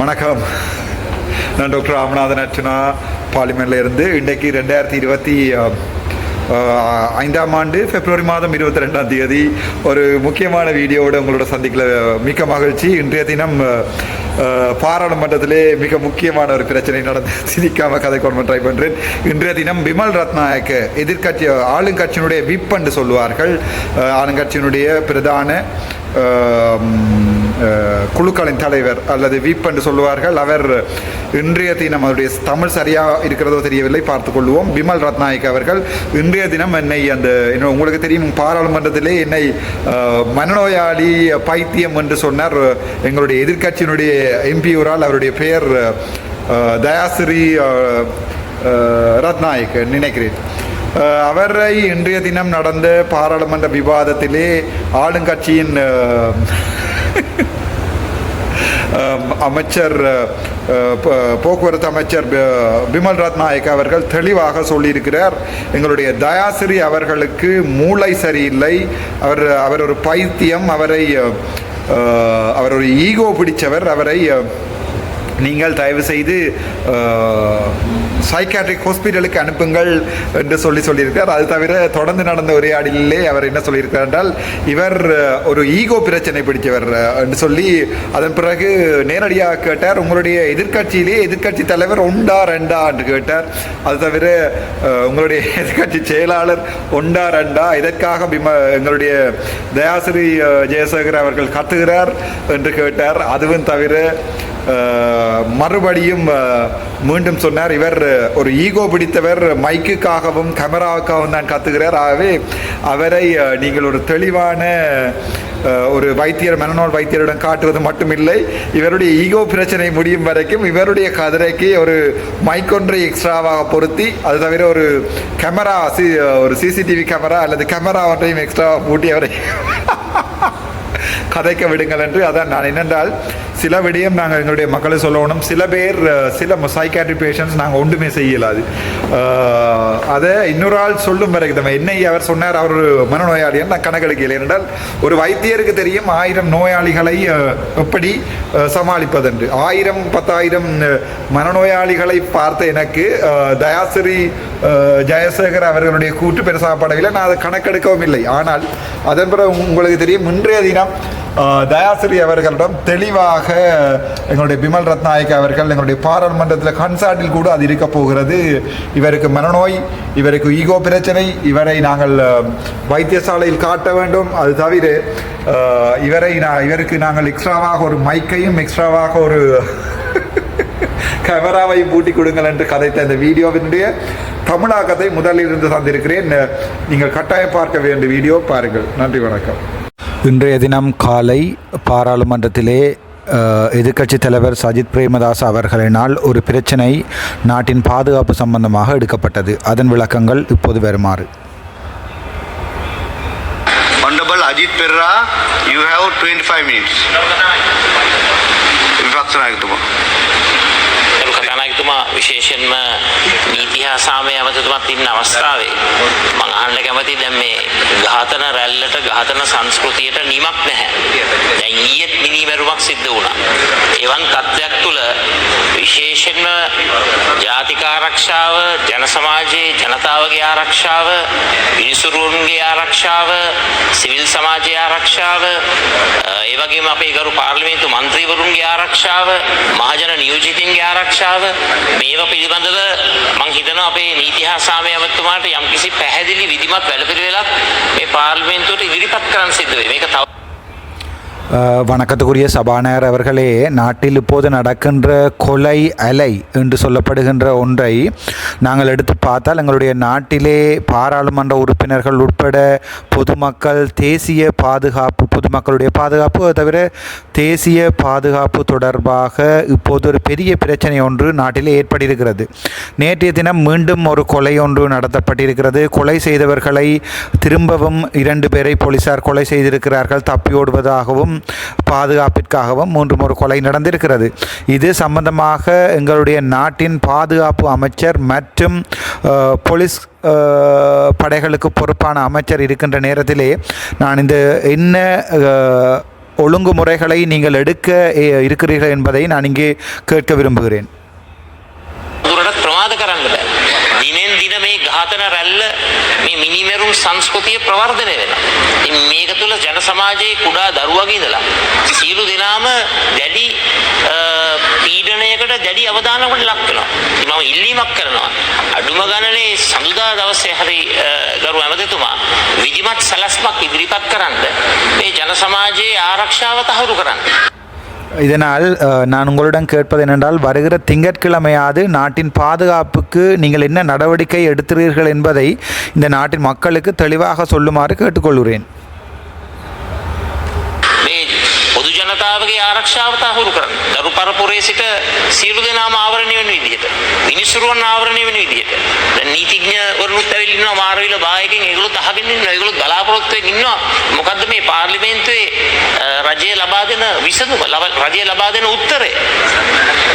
வணக்கம். நான் டாக்டர் ராமநாதன் அர்ச்சனா பார்லிமெண்ட்ல இருந்து இன்றைக்கு ரெண்டாயிரத்தி இருபத்தி ஐந்தாம் ஆண்டு பிப்ரவரி மாதம் இருபத்தி ரெண்டாம் தேதி ஒரு முக்கியமான வீடியோவோட உங்களோட சந்திக்கல மிக்க மகிழ்ச்சி. இன்றைய தினம் பாராளுமன்றத்திலே மிக முக்கியமான ஒரு பிரச்சனை நடந்து சிரிக்காம கதை கொண்டு ட்ரை பண்ணுறேன் இன்றைய தினம் விமல் ரத்நாயக்க எதிர்க்கட்சி ஆளுங்கட்சியினுடைய விப் என்று சொல்லுவார்கள். ஆளுங்கட்சியினுடைய பிரதான குழுக்களின் தலைவர் அல்லது வீப் என்று சொல்லுவார்கள் அவர் இன்றைய தினம் அவருடைய தமிழ் சரியாக இருக்கிறதோ தெரியவில்லை பார்த்துக்கொள்வோம் பிமல் ரத்நாயக் அவர்கள் இன்றைய தினம் என்னை அந்த என்ன உங்களுக்கு தெரியும் பாராளுமன்றத்திலே என்னை மனநோயாளி பைத்தியம் என்று சொன்னார். எங்களுடைய எதிர்க்கட்சியினுடைய எம்பியூரால் அவருடைய பெயர் அஹ், ரத்நாயக் நினைக்கிறேன். அவரை இன்றைய தினம் நடந்த பாராளுமன்ற விவாதத்திலே ஆளுங்கட்சியின் அமைச்சர் போக்குவரத்து அமைச்சர் பிமல் ரத்நாயக் அவர்கள் தெளிவாக சொல்லியிருக்கிறார். எங்களுடைய தயாசிரி அவர்களுக்கு மூளை சரியில்லை. அவர் அவர் ஒரு பைத்தியம். அவரை அவர் ஒரு ஈகோ பிடித்தவர் அவரை நீங்கள் தயவு செய்து சைக்காட்ரிக் ஹாஸ்பிட்டலுக்கு அனுப்புங்கள் என்று சொல்லி சொல்லியிருக்கார் அது தவிர தொடர்ந்து நடந்த உரையாடலிலே அவர் என்ன சொல்லியிருக்கார் என்றால் இவர் ஒரு ஈகோ பிரச்சனை பிடிச்சவர் என்று சொல்லி அதன் பிறகு நேரடியாக கேட்டார் உங்களுடைய எதிர்கட்சியிலே எதிர்க்கட்சி தலைவர் உண்டா ரெண்டா? என்று கேட்டார். அது தவிர உங்களுடைய எதிர்க்கட்சி செயலாளர் உண்டா ரெண்டா? இதற்காக பிம எங்களுடைய தயாசிரி ஜெயசேகர் அவர்கள் கத்துகிறார் என்று கேட்டார். அதுவும் தவிர மறுபடியும் மீண்டும் சொன்னார் இவர் ஒரு ஈகோ பிடித்தவர் மைக்குக்காகவும் கேமராவுக்காகவும் தான் கத்துகிறார். ஆகவே அவரை நீங்கள் ஒரு தெளிவான ஒரு வைத்தியர் மனநோல் வைத்தியரிடம் காட்டுவது மட்டுமில்லை. இவருடைய ஈகோ பிரச்சனை முடியும் வரைக்கும் இவருடைய கதிரைக்கு ஒரு மைக்கொன்றை எக்ஸ்ட்ராவாக பொருத்தி அது தவிர ஒரு கேமரா சி ஒரு சிசிடிவி கேமரா அல்லது கேமரா ஒன்றையும் எக்ஸ்ட்ராவாக பூட்டி அவரை கதைக்க விடுங்கள் என்று. அதான் நான் என்னென்றால் சில விடயம் நாங்கள் எங்களுடைய மக்களை சொல்லணும். சில பேர் சில சைக்காட்ரி பேஷண்ட்ஸ் நாங்கள் ஒன்றுமே செய்யலாது. அதை இன்னொரு ஆள் சொல்லும் வரைக்கும் நம்ம என்னை அவர் சொன்னார். அவர் ஒரு நான் கணக்கெடுக்கல என்றால் ஒரு வைத்தியருக்கு தெரியும் ஆயிரம் நோயாளிகளை எப்படி சமாளிப்பதென்று. ஆயிரம் பத்தாயிரம் மனநோயாளிகளை பார்த்த எனக்கு தயாசிரி ஜெயசேகர் அவர்களுடைய கூட்டு பெருசாகப்படவில்லை நான் அதை கணக்கெடுக்கவும் இல்லை. ஆனால் அதன் பிறகு உங்களுக்கு தெரியும் இன்றைய தினம் தயாசிரி அவர்களிடம் தெளிவாக எங்களுடைய பிமல் ரத்நாயக் அவர்கள் எங்களுடைய பாராளுமன்றத்தில் கன்சார்ட்டில் கூட அது இருக்க போகிறது. இவருக்கு மனநோய் இவருக்கு ஈகோ பிரச்சனை இவரை நாங்கள் வைத்தியசாலையில் காட்ட வேண்டும். அது தவிர இவரை நான் இவருக்கு நாங்கள் எக்ஸ்ட்ராவாக ஒரு மைக்கையும் எக்ஸ்ட்ராவாக ஒரு கேமராவை பூட்டி கொடுங்கள் என்று கதைத்த இந்த வீடியோவினுடைய தமிழாகத்தை முதலில் இருந்து தந்திருக்கிறேன். நீங்கள் கட்டாயம் பார்க்க வேண்டிய வீடியோ பாருங்கள். நன்றி வணக்கம். இன்றைய தினம் காலை பாராளுமன்றத்திலே எதிர்க்கட்சி தலைவர் சஜித் பிரேமதாஸ் அவர்களினால் ஒரு பிரச்சனை நாட்டின் பாதுகாப்பு சம்பந்தமாக எடுக்கப்பட்டது. அதன் விளக்கங்கள் இப்போது வருமாறு. Honorable Ajit Perra, you have 25 minutes. விபாக்சன் ගරු කතානායකතුමා විශේෂයෙන්ම නීති හා සාමය ඇමතිතුමත් ඉන්න අවස්ථාවේ මං අහන්න කැමති දැන් මේ ඝාතන රැල්ලට ඝාතන සංස්කෘතියට නිමක් නැහැ. දැන් ඊයේත් මිනිමැරුමක් සිද්ධ වුණා. එවන් තත්ත්වයක් තුළ විශේෂයෙන්ම ජාතික ආරක්ෂාව, ජන සමාජයේ ජනතාවගේ ආරක්ෂාව, මිනිසුරුන්ගේ ආරක්ෂාව, සිවිල් සමාජයේ ආරක්ෂාව, අ, ඒ වගේම අපේ ගරු පාර්ලිමේන්තු මන්ත්‍රීවරුන්ගේ ආරක්ෂාව, මහජන නියෝජිතින්ගේ ආරක්ෂාව මේවා පිළිබඳව මං හිතනවා අපේ නීති හා සාමය ඇමතුමාට යම්කිසි පැහැදිලි විධිමත් වැඩපිළිවෙලක් මේ පාර්ලිමේන්තුවට ඉදිරිපත් කරන්න සිද්ධ වෙයි. මේක තව அஹ், வணக்கத்துக்குரிய சபாநாயகர் அவர்களே நாட்டில் இப்போது நடக்கின்ற கொலை அலை என்று சொல்லப்படுகின்ற ஒன்றை நாங்கள் எடுத்து பார்த்தால் எங்களுடைய நாட்டிலே பாராளுமன்ற உறுப்பினர்கள் உட்பட பொதுமக்கள் தேசிய பாதுகாப்பு பொதுமக்களுடைய பாதுகாப்பு தவிர தேசிய பாதுகாப்பு தொடர்பாக இப்போது ஒரு பெரிய பிரச்சனை ஒன்று நாட்டிலே ஏற்பட்டிருக்கிறது. நேற்றைய தினம் மீண்டும் ஒரு கொலை ஒன்று நடத்தப்பட்டிருக்கிறது. கொலை செய்தவர்களை திரும்பவும் இரண்டு பேரை போலீசார் கொலை செய்திருக்கிறார்கள். தப்பி ஓடுவதாகவும் பாதுகாப்பிற்காகவும் மூன்று ஒரு கொலை நடந்திருக்கிறது. இது சம்பந்தமாக எங்களுடைய நாட்டின் பாதுகாப்பு அமைச்சர் மற்றும் போலீஸ் படைகளுக்கு பொறுப்பான அமைச்சர் இருக்கின்ற நேரத்திலே நான் இந்த என்ன ஒழுங்குமுறைகளை நீங்கள் எடுக்க இருக்கிறீர்கள் என்பதை நான் இங்கே கேட்க விரும்புகிறேன். பிரமாதகரம் ඝාතන රැල්ල මේ මිනිමෙරුම් සංස්කෘතිය ප්‍රවර්ධනය වෙනවා. ඉතින් මේක තුළ ජන සමාජයේ කුඩා දරුවගේ ඉඳලා සියලු දෙනාම දැඩි අ, පීඩනයකට දැඩි අවධානකට ලක් වෙනවා. ඉතින් මම ඉල්ලීමක් කරනවා. අඩුම ගණනේ සඳුදා දවසේ හරි අ, ගරු ඇමතිතුමා විධිමත් සැලැස්මක් ඉදිරිපත් කරන්න මේ ජන සමාජයේ ආරක්ෂාව තහවුරු කරන්න. இதனால் நான் உங்களிடம் கேட்பது என்னென்றால் வருகிற திங்கட்கிழமையாவது நாட்டின் பாதுகாப்புக்கு நீங்கள் என்ன நடவடிக்கை எடுக்கிறீர்கள் என்பதை இந்த நாட்டின் மக்களுக்கு தெளிவாக சொல்லுமாறு கேட்டுக்கொள்கிறேன். ජනතාවගේ ආරක්ෂාව තහවුරු කරන්න. දරු පරපුරේ සිට සියලු දෙනාම ආවරණය වෙන විදිහට. මිනිස්සුරුවන් ආවරණය වෙන විදිහට. දැන් නීතිඥවරුනුත් ඇවිල්ලා ඉන්නවා මාරවිල බායකින් ඒගොල්ලොත් අහගෙන ඉන්නවා. ඒගොල්ලොත් බලාපොරොත්තු වෙමින් ඉන්නවා. මොකද්ද මේ පාර්ලිමේන්තුවේ අ, රජය ලබා දෙන විසඳුම ලබ- රජය ලබා දෙන උත්තරය?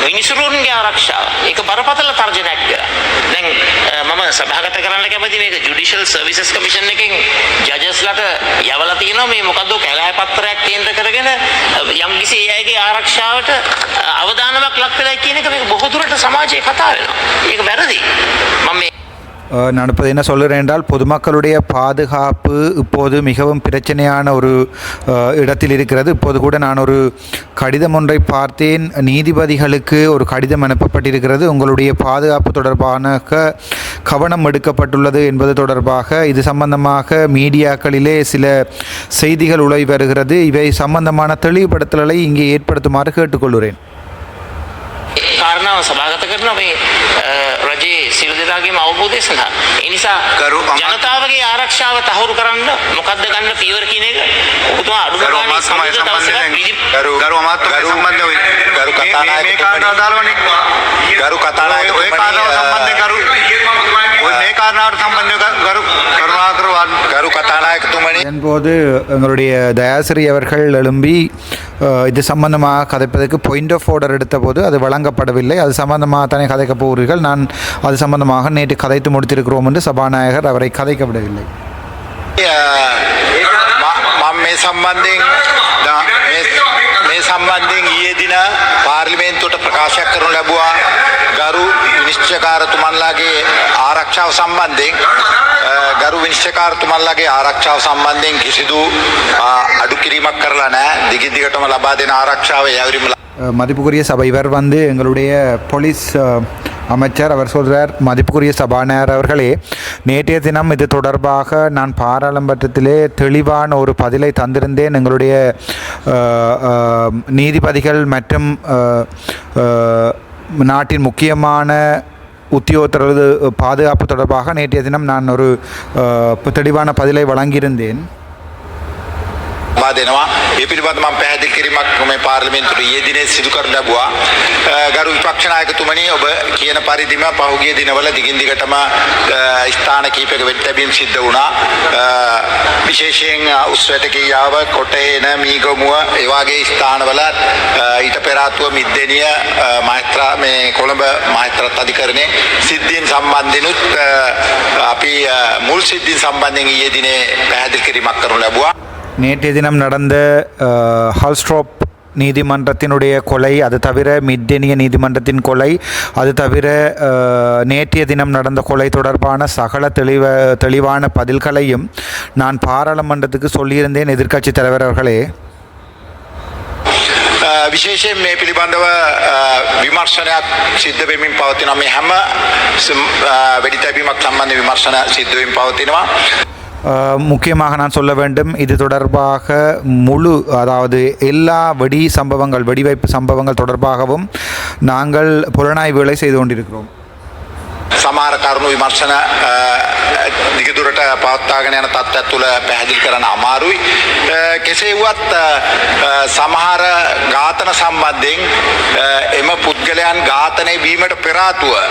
මිනිස්සුරුවන්ගේ ආරක්ෂාව. ඒක බරපතල තර්ජනයක් කරා. දැන් අ, මම සභාගත කරන්න කැමති මේක ජුඩිෂල් සර්විසස් කමිෂන් එකෙන් ජජස්ලට යවලා තියෙනවා මේ මොකද්ද කැලෑ පත්‍රයක් කේන්ද්‍ර කරගෙන යම් කිසි ඒ අයගේ ආරක්ෂාවට අ, අවධානමක් ලක් වෙලා කියන එක මේක බොහෝ දුරට සමාජයේ කතා වෙනවා. ඒක වැරදි. මම මේ அஹ், நான் இப்போது என்ன சொல்கிறேன் என்றால் பொதுமக்களுடைய பாதுகாப்பு இப்போது மிகவும் பிரச்சனையான ஒரு இடத்தில் இருக்கிறது. இப்போது கூட நான் ஒரு கடிதம் ஒன்றை பார்த்தேன். நீதிபதிகளுக்கு ஒரு கடிதம் அனுப்பப்பட்டிருக்கிறது. உங்களுடைய பாதுகாப்பு தொடர்பான கவனம் எடுக்கப்பட்டுள்ளது என்பது தொடர்பாக இது சம்பந்தமாக மீடியாக்களிலே சில செய்திகள் உழை வருகிறது. இவை சம்பந்தமான தெளிவுபடுத்தல்களை இங்கே ஏற்படுத்துமாறு கேட்டுக்கொள்கிறேன். කාරණාව සභාගත කරන මේ අ, රජයේ සියලු දෙනාගේම අවබෝධය සඳහා. ඒ නිසා ගරු අමා- ජනතාවගේ ආරක්ෂාව තහවුරු කරන්න මොකද්ද ගන්න පියවර කියන එක ඔබතුමා අඩුම ගරු ගානේ අමාත්‍යතුමා සමුද්‍ර දවසක සම්බන්ධයෙන් විදි- ගරු ගරු අමාත්‍යතුමා ගරු- සම්බන්ධ වෙයි. ගරු මේ- මේ- මේ කතානායකතුමනි. කාරණාව දාලවනේ. ගරු කතානායකතුමනි, ඔය කාරණාව සම්බන්ධයෙන් ගරු ඔය මේ කාරණාවට සම්බන්ධව ගරු කරුණාකර වන් ගරු කතානායකතුමනි இதன்போது எங்களுடைய தயாசிரி அவர்கள் எழும்பி அஹ், இது சம்பந்தமாக கதைப்பதற்கு பாயிண்ட் ஆஃப் ஆர்டர் எடுத்தபோது அது வழங்கப்படவில்லை. அது சம்பந்தமாக தானே கதைக்க போகிறீர்கள். நான் அது சம்பந்தமாக நேற்று கதைத்து முடித்திருக்கிறோம் என்று சபாநாயகர் அவரை கதைக்க விடவில்லை සම්බන්ධයෙන් දා- මේ- මේ සම්බන්ධයෙන් ඊයේ දින පාර්ලිමේන්තුවට ප්‍රකාශයක් කරනු ලැබුවා ගරු විනිශ්චයකාරතුමන්ලාගේ ආරක්ෂාව සම්බන්ධයෙන් අ, ගරු විනිශ්චයකාරතුමන්ලාගේ ආරක්ෂාව සම්බන්ධයෙන් කිසිදු අ, අඩු කිරීමක් කරලා නැහැ දිගින් දිගටම ලබා දෙන ආරක්ෂාව යැවරීම அஹ், மதிப்புக்குரிய சபை இவர் வந்து எங்களுடைய போலீஸ் அஹ், அமைச்சர் அவர் சொல்கிறார் மதிப்புக்குரிய சபாநாயகர் அவர்களே நேற்றைய தினம் இது தொடர்பாக நான் பாராளுமன்றத்திலே தெளிவான ஒரு பதிலை தந்திருந்தேன். எங்களுடைய நீதிபதிகள் மற்றும் நாட்டின் முக்கியமான உத்தியோகத்தரது பாதுகாப்பு தொடர்பாக நேற்றைய தினம் நான் ஒரு தெளிவான பதிலை வழங்கியிருந்தேன். ලබා දෙනවා. ඒ පිළිබඳ මම පැහැදිලි කිරීමක් මේ පාර්ලිමේන්තුවේ ඊයේ දිනේ සිදු කරනු ලැබුවා. අ, ගරු විපක්ෂ නායකතුමනි ඔබ කියන පරිදිම පහුගිය දිනවල දිගින් දිගටම අ, ස්ථාන කීපයක වෙට්ටබීම් සිද්ධ වුණා. අ, විශේෂයෙන් අ, උස්වැටකියාව කොටේන මීගමුව ඒ වගේ ස්ථානවල අ, ඊට පෙර ආතුව මිද්දෙනිය අ, මහත්‍රා මේ කොළඹ මහත්‍රාත් අධිකරණයේ සිද්ධීන් සම්බන්ධෙනුත් අ, අපි අ, මුල් සිද්ධීන් සම්බන්ධයෙන් ඊයේ දිනේ පැහැදිලි කිරීමක් කරනු ලැබුවා. நேற்றைய தினம் நடந்த அஹ், ஹால்ஸ்ட்ரோப் நீதிமன்றத்தினுடைய கொலை அது தவிர மித்தெனிய நீதிமன்றத்தின் கொலை அது தவிர அஹ், நேற்றைய தினம் நடந்த கொலை தொடர்பான சகல தெளிவ தெளிவான பதில்களையும் நான் பாராளுமன்றத்துக்கு சொல்லியிருந்தேன் எதிர்க்கட்சித் தலைவர் அவர்களே අ, විශේෂයෙන් මේ පිළිබඳව අ, විමර්ශනයක් සිද්ධ වෙමින් පවතින මේ හැම සම්- අ, වෙඩි තැබීමක් සම්බන්ධ විමර්ශන සිද්ධ වෙමින් පවතිනවා அஹ், முக்கியமாக நான் சொல்ல வேண்டும் இது தொடர்பாக முழு அதாவது எல்லா வெடி சம்பவங்கள் வெடிவைப்பு சம்பவங்கள் தொடர்பாகவும் நாங்கள் புலனாய்வுகளை செய்து கொண்டிருக்கிறோம். සමහර කරුණු විමර්ශන අ, දිගදුරට පවත්වාගෙන යන තත්ත්වයක් තුළ පැහැදිලි කරන්න අමාරුයි. අ, කෙසේ වුවත් අ, අ, සමහර ඝාතන සම්බන්ධයෙන් අ, එම පුද්ගලයන් ඝාතනය වීමට පෙර ආතුව අ,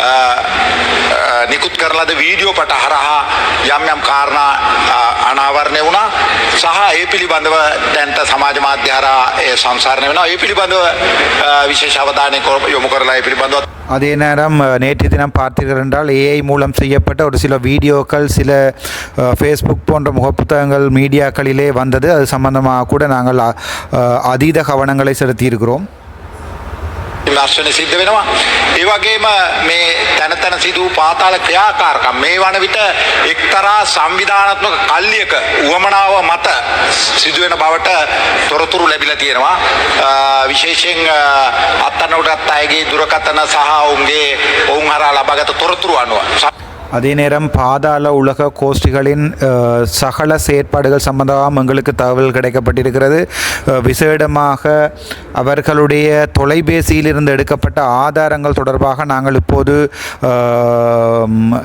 අ, නිකුත් කරන ලද වීඩියෝ පට හරහා යම් යම් කාරණා අ, අනාවරණය වුණා සහ ඒ පිළිබඳව දැන්ට සමාජ මාධ්‍ය හරහා ඒ සංසාරණය වෙනවා. ඒ පිළිබඳව අ, විශේෂ අවධානය කො- යොමු කරලා ඒ පිළිබඳව அதே நேரம் நேற்று தினம் பார்த்தீர்கள் என்றால் ஏஐ மூலம் செய்யப்பட்ட ஒரு சில வீடியோக்கள் சில ஃபேஸ்புக் போன்ற முகப்புத்தகங்கள் மீடியாக்களிலே வந்தது. அது சம்பந்தமாக கூட நாங்கள் அதீத கவனங்களை செலுத்தியிருக்கிறோம். විමර්ශන සිද්ධ වෙනවා. ඒ වගේම මේ තැන තැන සිදු වූ පාතාල ක්‍රියාකාරකම් මේ වන විට එක්තරා සංවිධානත්මක කල්ලියක උවමනාව මත සිදුවෙන බවට තොරතුරු ලැබිලා තියෙනවා. අ, විශේෂයෙන් අ, අත්අඩංගුවට අයගේ දුරකථන සහ ඔවුන්ගේ ඔවුන් හරහා ලබාගත තොරතුරු අනුව அதே நேரம் பாதாள உலக கோஷ்டிகளின் அஹ், சகல செயற்பாடுகள் சம்பந்தமாக எங்களுக்கு தகவல் கிடைக்கப்பட்டிருக்கிறது அஹ், விசேடமாக அவர்களுடைய தொலைபேசியிலிருந்து எடுக்கப்பட்ட ஆதாரங்கள் தொடர்பாக நாங்கள் இப்போது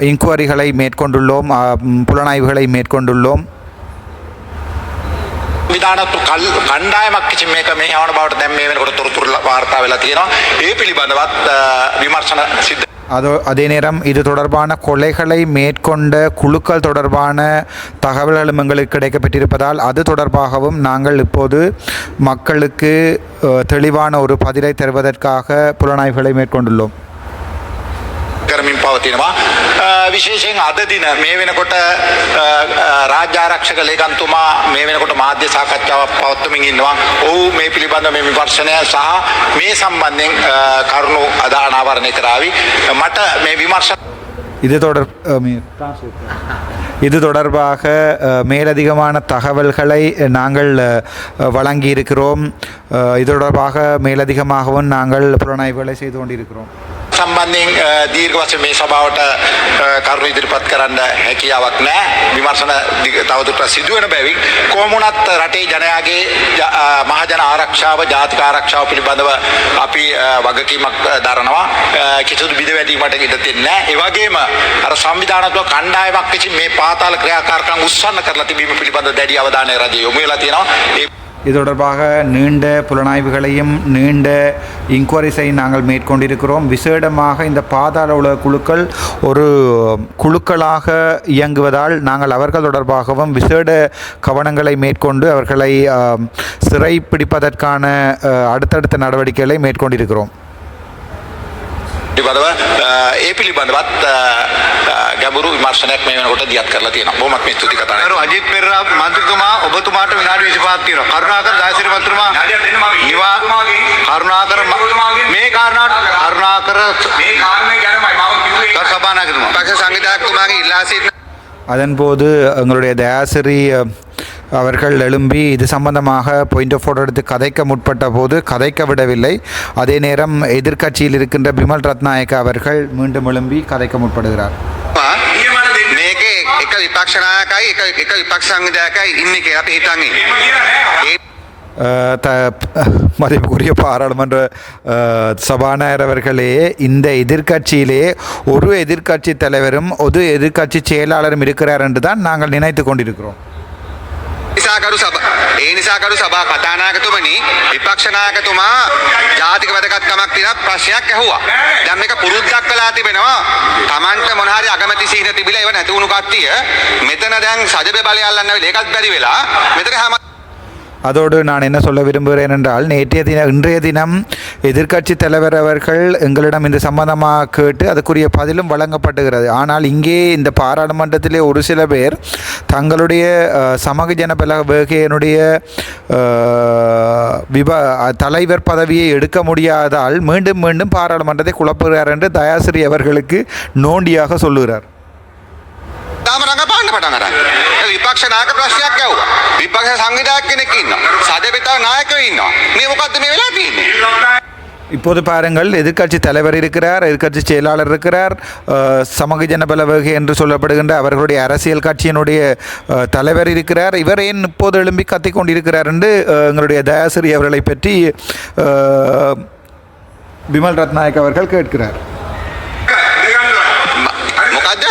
இன்குவரிகளை மேற்கொண்டுள்ளோம் அஹ், புலனாய்வுகளை மேற்கொண்டுள்ளோம் විධානත්තු කල් කණ්ඩායමක් කිසි මේක මේ යවන බවට දැන් මේ වෙනකොට තොරතුරු වාර්තා වෙලා තියෙනවා. ඒ පිළිබඳවත් අ, විමර්ශන සිද්ධ அதோ அதே நேரம் இது தொடர்பான கொலைகளை மேற்கொண்ட குழுக்கள் தொடர்பான தகவல்களும் எங்களுக்கு கிடைக்கப்பட்டிருப்பதால் அது தொடர்பாகவும் நாங்கள் இப்போது மக்களுக்கு தெளிவான ஒரு பதிலை தருவதற்காக புலனாய்வுகளை மேற்கொண்டுள்ளோம். විශේෂයෙන් අද දින මේ වෙනකොට රාජ්‍ය ආරක්ෂක ලේකම්තුමා මේ වෙනකොට මාධ්‍ය සාකච්ඡාවක් පවත්වමින් ඉන්නවා. ඔහු මේ පිළිබඳව මේ විමර්ශනය සහ මේ සම්බන්ධයෙන් කරුණු අදාළ ආවරණය කරાવી. මට මේ விமர்ශන இது தொடர் இது தொடர்பாக மேலதிகமான தகவல்களை நாங்கள் வழங்கியிருக்கிறோம் இது தொடர்பாக மேலதிகமாகவும் நாங்கள் புலனாய்வுகளை செய்து கொண்டிருக்கிறோம் සම්බන්ධයෙන් අ, දීර්ඝ වශයෙන් මේ සභාවට අ, කරුණු ඉදිරිපත් කරන්න හැකියාවක් නැහැ. විමර්ශන දිග- තවදුරටත් සිදුවෙන බැවින් කොහොමුණත් රටේ ජනයාගේ ජ- අ, මහජන ආරක්ෂාව ජාතික ආරක්ෂාව පිළිබඳව අපි අ, වගකීමක් අ, දරනවා. අ, කිසිදු බිඳ වැටීමට ඉඩ දෙන්නේ නැහැ. ඒ වගේම අර සංවිධානාත්මක කණ්ඩායමක් විසින් මේ පාතාල ක්‍රියාකාරකම් උස්සන්න කරලා තිබීම පිළිබඳ දැඩි අවධානය රජය යොමු වෙලා තියෙනවා. ඒ இது தொடர்பாக நீண்ட புலனாய்வுகளையும் நீண்ட இன்குவரிஸை நாங்கள் மேற்கொண்டிருக்கிறோம் விசேடமாக இந்த பாதாள உலக குழுக்கள் ஒரு குழுக்களாக இயங்குவதால் நாங்கள் அவர்கள் தொடர்பாகவும் விசேட கவனங்களை மேற்கொண்டு அவர்களை ஆம், சிறைப்பிடிப்பதற்கான அ, அடுத்தடுத்த நடவடிக்கைகளை மேற்கொண்டிருக்கிறோம் පිළිබඳව අ, ඒ පිළිබඳවත් අ, අ, ගැඹුරු විමර්ශනයක් මේ වෙනකොට දියත් කරලා තියෙනවා. බොහොමත් මේ ස්තුති කතා. ගරු අජිත් පෙරේරා මන්ත්‍රීතුමා ඔබතුමාට විනාඩි 25ක් තියෙනවා. කරුණාකර ජයසිරි මන්ත්‍රීතුමා නිවා කරුණාකර ම- මේ කාරණාට කරුණාකර මේ කාරණේ ගැනමයි මම කිව්වේ කරු සභානායකතුමා පක්ෂ සංවිධායකතුමාගේ ඉල්ලා සිටින அதன்போது எங்களுடைய தயாசிரி அ, அவர்கள் எழும்பி இது சம்பந்தமாக பாயிண்ட் ஆஃப் ஆர்டர் எடுத்து கதைக்க முற்பட்ட போது கதைக்க விடவில்லை. அதே நேரம் எதிர்க்கட்சியில் இருக்கின்ற பிமல் ரத்நாயக்க அவர்கள் மீண்டும் எழும்பி கதைக்க முற்படுகிறார். த மதிப்புக்குரிய பாராளுமன்ற சபாநாயகர் அவர்களே இந்த எதிர்கட்சியிலே ஒரு எதிர்கட்சி தலைவரும் ஒரு எதிர்கட்சி செயலாளரும் இருக்கிறார் என்று தான் நாங்கள் நினைத்து கொண்டிருக்கிறோம். නිසා කරු සභා ඒ නිසා කරු සභා කතානායකතුමනි විපක්ෂ නායකතුමා ජාතික වැදගත්කමක් තියෙන ප්‍රශ්නයක් ඇහුවා. දැන් මේක පුරුද්දක් කළා තිබෙනවා. Tamanට මොන හරි අගමැති සීන තිබිලා ඒව නැති වුණු කට්ටිය මෙතන දැන් සජබේ බලය අල්ලන්න වෙලා ඒකත් බැරි වෙලා මෙතන හැම அதோடு நான் என்ன சொல்ல விரும்புகிறேன் என்றால் நேற்றைய தினம் இன்றைய தினம் எதிர்க்கட்சி தலைவர் அவர்கள் எங்களிடம் இந்த சம்பந்தமாக கேட்டு அதுக்குரிய பதிலும் வழங்கப்படுகிறது ஆனால் இங்கே இந்த பாராளுமன்றத்திலே ஒரு சில பேர் தங்களுடைய அஹ், சமக ஜனபல வேகையினுடைய விப தலைவர் பதவியை எடுக்க முடியாதால் மீண்டும் மீண்டும் பாராளுமன்றத்தை குழப்புகிறார் என்று தயாசிரி அவர்களுக்கு நோண்டியாக சொல்லுகிறார். තාම රඟපාන්න පටන් අරන්. ඒ විපක්ෂ නායක ප්‍රශ්නයක් ඇහුවා. විපක්ෂ සංවිධායක කෙනෙක් ඉන්නවා. සජබේතව නායකයෝ ඉන්නවා. මේ මොකද්ද මේ වෙලා තියෙන්නේ? இப்போது பாருங்கள் எதிர்க்கட்சி தலைவர் இருக்கிறார் எதிர்க்கட்சி செயலாளர் இருக்கிறார் அஹ், சமூக ஜனபலவகை என்று சொல்லப்படுகின்ற அவர்களுடைய அரசியல் கட்சியினுடைய அஹ், தலைவர் இருக்கிறார் இவர் ஏன் இப்போது எழும்பி கத்திக் கொண்டிருக்கிறார் என்று அஹ், எங்களுடைய தயாசிரி அவர்களை பற்றி அஹ், பிமல் ரத்நாயக் அவர்கள் கேட்கிறார் මොකද්ද?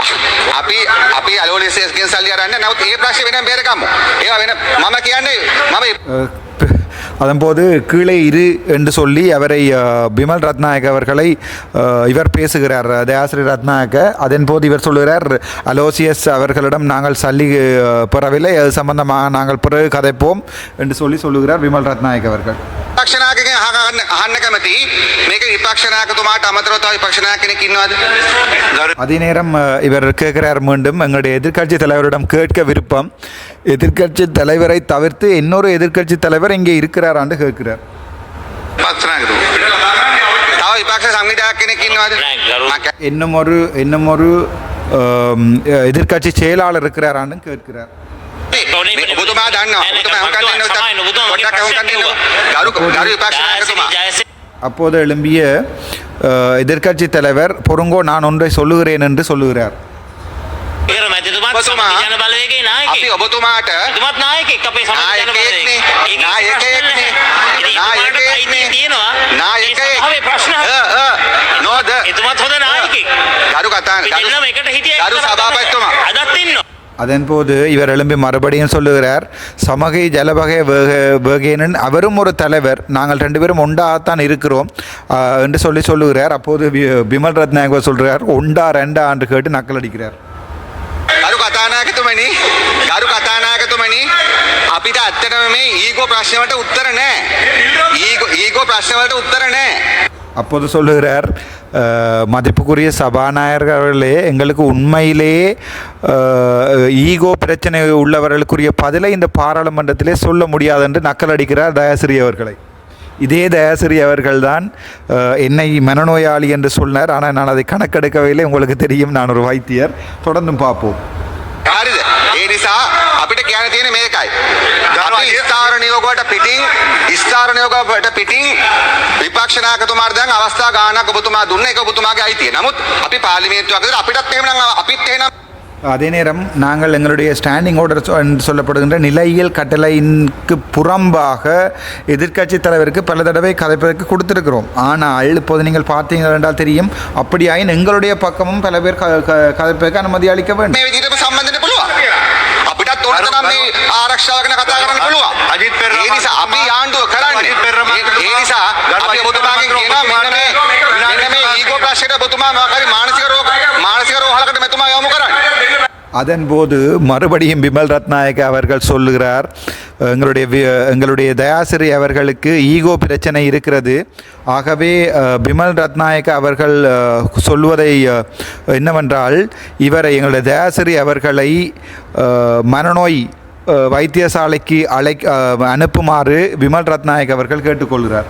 ගරු කතානායකතුමනි. අපි අපි අලෝලිසියස්ගෙන් සල්ලි අරන්නේ නමුත් ඒ ප්‍රශ්නේ වෙනම බේරගමු. ඒවා වෙන මම කියන්නේ මම அஹ், அதன்போது கீழே இரு என்று சொல்லி அவரை அஹ், பிமல் ரத்நாயக் அவர்களை அஹ், இவர் பேசுகிறார் தயாசிரி ரத்நாயக்க அதன்போது இவர் சொல்லுகிறார் அலோசியஸ் அவர்களிடம் நாங்கள் சல்லி அஹ், பெறவில்லை அது சம்பந்தமாக நாங்கள் பிறகு கதைப்போம் என்று சொல்லி சொல்லுகிறார் பிமல் ரத்நாயக் அவர்கள் විපක්ෂ නායකගෙන් අහගන්න අහන්න කැමති මේක විපක්ෂ නායකතුමාට අමතරව තව විපක්ෂ නායක කෙනෙක් ඉන්නවද? ගරු அதே நேரம் அஹ், இவர் கேட்கிறார் மீண்டும் எங்களுடைய எதிர்க்கட்சி தலைவரிடம் கேட்க விருப்பம் எதிர்க்கட்சி தலைவரை தவிர்த்து இன்னொரு எதிர்க்கட்சி தலைவர் இங்கே இருக்கிறாரான்னு கேட்கிறார் විපක්ෂ නායකතුමා. තව විපක්ෂ සංවිධායක කෙනෙක් ඉන්නවද? නෑ, ගරු. මම කැ- இன்னும் ஒரு இன்னும் ஒரு ஆம், எதிர்க்கட்சி செயலாளர் இருக்கிறாரான்னு கேட்கிறார் මේ ඔබතුමා දන්නවා. නෑ, නෑ, ඔබතුමා අහුම්කම් දෙන්න සමාවෙන්න, ඔබතුමා මගේ පොඩ්ඩක් අහුම්කම් ප්‍රශ්නයක් දෙන්න. ගරු ගරු විපක්ෂ නායකතුමා. ජයසිරි ජයසිරි அப்போது எழும்பிய அஹ், எதிர்க்கட்சி தலைவர் பொருங்கோ நான் ஒன்றை சொல்லுகிறேன் என்று சொல்லுகிறார் ඒකර මැතිතුමාත් ඔබතුමා ජන බලවේගේ අපි නායකයෙක්. ඔබතුමාට එතුමත් නායකෙක් අපේ සමාජ ජන නායකයෙක්නේ. බලවේගයේ. ඒකේ නායකයෙක්නේ. ප්‍රශ්න නැහැ. ඉතින් එතුමාට නායකයෙක්නේ. අයිතිය තියෙනවා. ඒ නායකයෙක්. සභාවේ ප්‍රශ්න අ, අ, නෝද? එතුමත් හොඳ නායකෙක්. ගරු කතා අපි ගරු දෙන්නම එකට හිටිය ගරු සභාපතිතුමා. අදත් ඉන්නවා. அதன்போது இவர் எழும்பி மறுபடியும் சொல்லுகிறார் சமகை ஜலபகை வேக வேகேனன் அவரும் ஒரு தலைவர் நாங்கள் ரெண்டு பேரும் ஒண்டாகத்தான் இருக்கிறோம் ஆஹ், என்று சொல்லி சொல்லுகிறார் அப்போது வி- பிமல் ரத்நாயகர் சொல்கிறார் ஒண்டா ரெண்டா என்று கேட்டு நக்கல் அடிக்கிறார் ගරු කතානායකතුමනි ගරු කතානායකතුමනි අපිට ඇත්තටම මේ ඊගෝ ප්‍රශ්නවලට උත්තර නැහැ. ඊගෝ ඊගෝ ප්‍රශ්නවලට උත්තර නැහැ. அப்போது சொல்லுகிறார் அஹ், மதிப்புக்குரிய சபாநாயகர் அவர்களே எங்களுக்கு உண்மையிலேயே அஹ், ஈகோ பிரச்சனை உள்ளவர்களுக்குரிய பதிலை இந்த பாராளுமன்றத்திலே சொல்ல முடியாது என்று நக்கல் அடிக்கிறார் தயாசிரி அவர்களை இதே தயாசிரி அவர்கள்தான் அஹ், என்னை மனநோயாளி என்று சொன்னார் ஆனால் நான் அதை கணக்கெடுக்கவில்லை உங்களுக்கு தெரியும் நான் ஒரு வைத்தியர் தொடர்ந்தும் பார்ப்போம் හරිද? ඒ නිසා අපිට කියන්න තියෙන මේකයි. අපි ස්ථාවර නියෝගවලට පිටින් ස්ථාවර නියෝගවලට පිටින් විපක්ෂ නායකතුමාට දැන් අවස්ථා ගානක් ඔබතුමා දුන්න ඒක ඔබතුමාගේ අයිතිය. නමුත් අපි පාර්ලිමේන්තුවක් විතර අපිටත් එහෙම නම් අපිත් එහෙනම් அதே நேரம் நாங்கள் எங்களுடைய ஸ்டாண்டிங் ஆர்டர் என்று சொல்லப்படுகின்ற நிலையியல் கட்டளையின்க்கு புறம்பாக எதிர்க்கட்சி தலைவருக்கு பல தடவை கதைப்பதற்கு கொடுத்திருக்கிறோம் ஆனால் இப்போது நீங்கள் பார்த்தீர்கள் என்றால் தெரியும் அப்படியாயின் எங்களுடைய பக்கமும் பல பேர் க- க- கதைப்பதற்கு அனுமதி அளிக்க வேண்டும் ආරක්ෂාව ගැන කතා කරන්න පුළුවන්. අජිත් පෙරේරා ඒ නිසා අපි ආණ්ඩුව කරන්නේ. අජිත් පෙරේරා ඒ- ඒ නිසා ගරු අපි අජිත් ඔබතුමාගෙන් පෙරේරා කියනවා මෙන්න මේ ඔබතුමාට මෙන්න මේ ඊගෝ ප්‍රශ්නෙට ඔබතුමා මොකක් හරි මානසික රෝග මානසික රෝහලකට මෙතුමා යොමු කරන්න. அதன்போது மறுபடியும் பிமல் ரத்நாயக அவர்கள் சொல்லுகிறார் எங்களுடைய வி- எங்களுடைய தயாசிரி அவர்களுக்கு ஈகோ பிரச்சனை இருக்கிறது ஆகவே அஹ், பிமல் ரத்நாயக அவர்கள் அஹ், சொல்வதை அஹ், என்னவென்றால் இவரை எங்களுடைய தயாசிரி அவர்களை அஹ், மனநோய் அஹ், வைத்தியசாலைக்கு அழை அனுப்புமாறு விமல் ரத்நாயக் அவர்கள் கேட்டுக்கொள்கிறார்.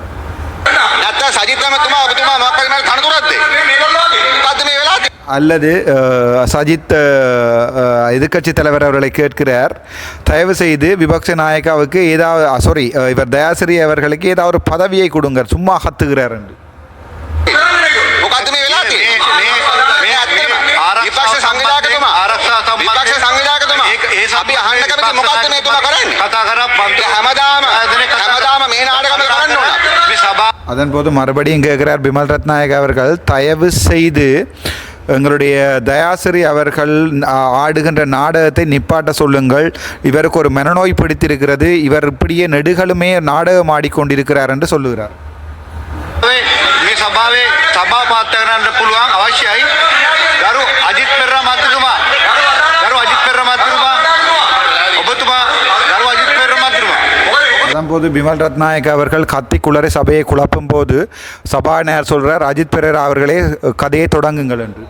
அல்லது சஜித் எதிர்கட்சி தலைவர் அவர்களை கேட்கிறார். தயவு செய்து விபக்ஷ நாயக்காவுக்கு ஏதாவது சாரி இவர் தயாசிரி அவர்களுக்கு ஏதாவது ஒரு பதவியை கொடுங்க சும்மா கத்துகிறார் என்று. මොකද්ද මේ වෙලා තියෙන්නේ? මේ- මේ- මේ ඇත්තටම ආරක්ෂාව විපක්ෂ සංවිධායකතුමා ආරක්ෂා සම්බන්ධයෙන්- විපක්ෂ සංවිධායකතුමා ඒක- ඒ අපි අහන්න කැමති මොකද්ද මේ තුමා කරන්නේ? කතා කරා පන්ති හැමදාම හැමදාම මේ නාටකම කරන්න ඕන. මේ සභා அதன்போது மறுபடியும் கேட்கிறார் பிமல் ரத்நாயக் அவர்கள் தயவு செய்து எங்களுடைய தயாசிரி அவர்கள் ஆ- ஆடுகின்ற நாடகத்தை நிப்பாட்ட சொல்லுங்கள் இவருக்கு ஒரு மனநோய் பிடித்திருக்கிறது இவர் இப்படியே நெடுகளுமே நாடகம் ஆடிக்கொண்டிருக்கிறார் என்று சொல்லுகிறார் මේ සභාවේ සභා පාත්ත කරන්න පුළුවන් போது விமல் ரத்நாயக் அவர்கள் கத்தி குளறி சபையை குழப்பும் போது சபாநாயகர் சொல்றார் அஜித் பெரேரா அவர்களே கதையை தொடங்குங்கள் என்று.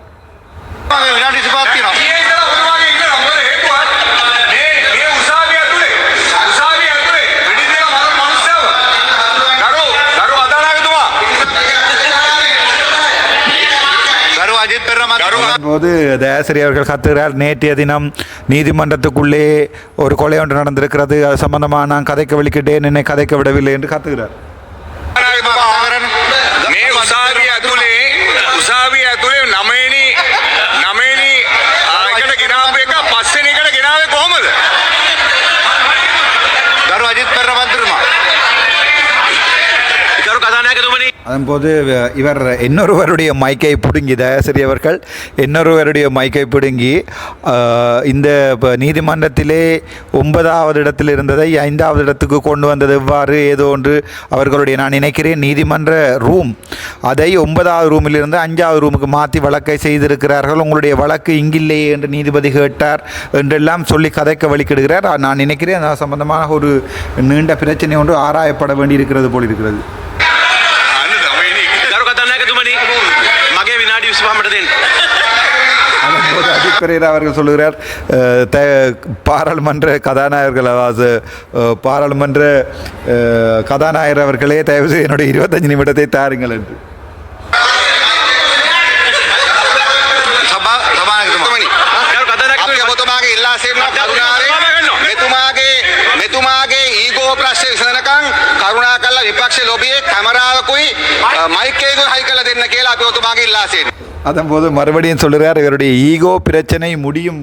போது தயாசிரி அவர்கள் கத்துகிறார். நேற்றைய தினம் நீதிமன்றத்துக்குள்ளே ஒரு கொலை ஒன்று நடந்திருக்கிறது. அது சம்பந்தமாக நான் கதைக்க வெளிக்கிட்டேன். என்னை கதைக்க விடவில்லை என்று கத்துகிறார். அதன்போது இவர் இன்னொருவருடைய மைக்கை பிடுங்கி தயாசிரியவர்கள் இன்னொருவருடைய மைக்கை பிடுங்கி இந்த நீதிமன்றத்திலே ஒன்பதாவது இடத்தில் இருந்ததை ஐந்தாவது இடத்துக்கு கொண்டு வந்தது எவ்வாறு ஏதோ ஒன்று அவர்களுடைய நான் நினைக்கிறேன் நீதிமன்ற ரூம் அதை ஒன்பதாவது ரூமில் இருந்து அஞ்சாவது ரூமுக்கு மாற்றி வழக்கை செய்திருக்கிறார்கள். உங்களுடைய வழக்கு இங்கில்லையே என்று நீதிபதி கேட்டார் என்றெல்லாம் சொல்லி கதைக்க வழிக்கிடுகிறார். நான் நினைக்கிறேன் அது சம்பந்தமான ஒரு நீண்ட பிரச்சனை ஒன்று ஆராயப்பட வேண்டியிருக்கிறது போல் இருக்கிறது அவர்கள் சொல்லுகிறார் பாராளுமன்ற கதாநாயகர்கள் அதாவது பாராளுமன்ற கதாநாயகர் அவர்களே தயவு செய்து என்னுடைய இருபத்தஞ்சு நிமிடத்தை தாருங்கள் என்று. கேமராவுக்கும் மைக்கேக்கும் ஹைக்கல தென்ன கேலா பேத்துமாக இல்லாசேன் அதன் போது மறுபடியும் சொல்லுகிறார் இவருடைய ஈகோ பிரச்சனை முடியும்.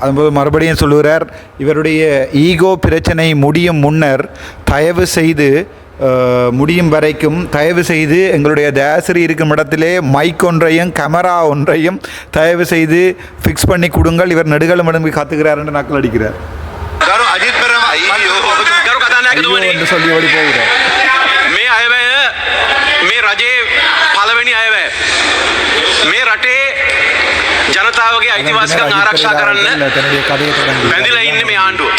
அதுபோது மறுபடியும் சொல்லுகிறார் இவருடைய ஈகோ பிரச்சனை முடியும் முன்னர் தயவு செய்து முடியும் வரைக்கும் தயவு செய்து எங்களுடைய தயாசிரி இருக்கும் இடத்திலே மைக் ஒன்றையும் கேமரா ஒன்றையும் தயவு செய்து ஃபிக்ஸ் பண்ணி கொடுங்கள் இவர் நெடுகளும் இடம்பி காத்துக்கிறார் என்று நக்கல் அடிக்கிறார் ගරු අජිත් පෙරම ගරු ஐயோ කතානායකතුමනි என்று சொல்லி ஓடி போகிறார் මේ අයවැය මේ රජයේ පළවෙනි අයවැය. මේ රටේ ජනතාවගේ අයිතිවාසිකම් ආරක්ෂා කරන්න தன்னுடைய கதையை தொடங்கி බැඳිලා ඉන්න මේ ආණ්ඩුව.